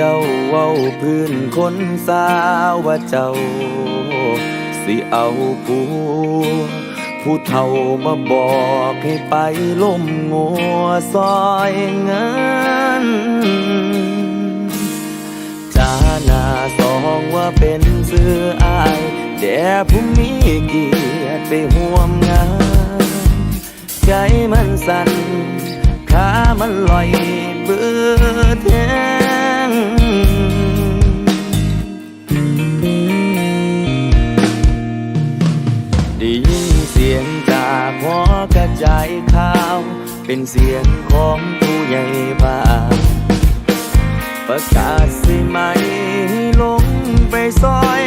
เจ้าว่าพื้นคนสาวว่าเจ้า สิเอาผัวผู้เฒ่ามาบอกให้ไปล่มงัวซอยเงินจาหน้าสองว่าเป็นเสื้ออายแด่ผู้มีเกียรติไปห่วมงาน ใจมันสั่นขามันลอยเบื่อแท้ อกระจายข้าว เป็นเสียงของผู้ใหญ่บ้านประกาศสิไหมให้ลงไปซอย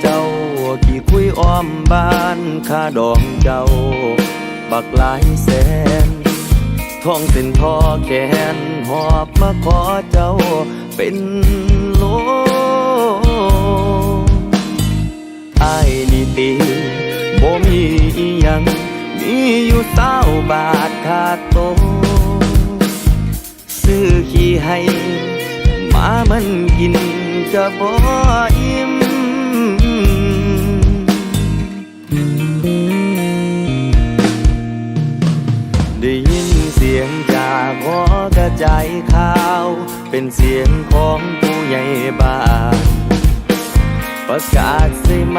เจ้ากี่คุยอ้อมบ้านค่าดองเจ้า บักหลายแสนท้องเส้นทอแขนหอบมาขอเจ้าเป็นโลไอ้ายนี่ตีบ่มีอีหยังมีอยู่เศร้าบาทขาดโตซื้อขี้ให้หมามันกินก็บ่อิ่ม ได้ยินเสียงจากหอกระจายข่าว เป็นเสียงของผู้ใหญ่บ้านประกาศสิไหม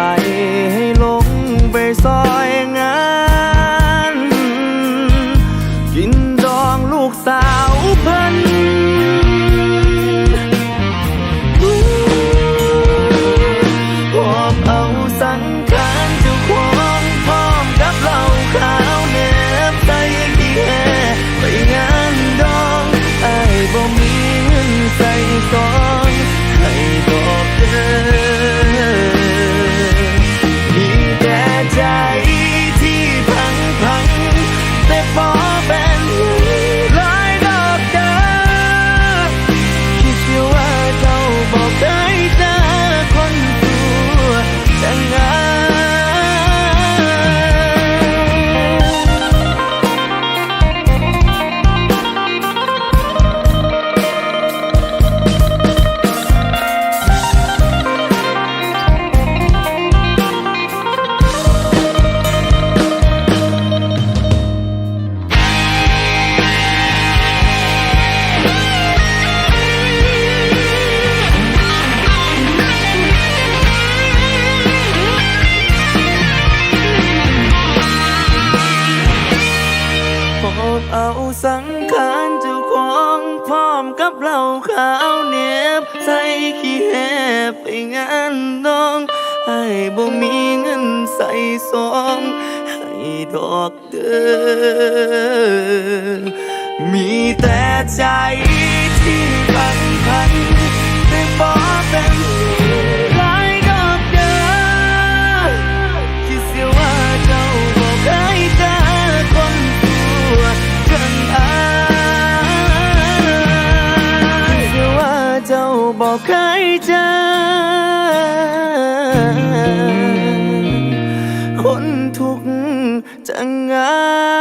อบเอาสังขารเจ้าของพร้อมกับเหล้าขาวเนียบใส่ขี้แหบไปงานน้อง ให้บ่มีเงินใส่ซองให้ดอกเดือมีแต่ใจที่พัน เคยเจอ คนทุกข์จังงาน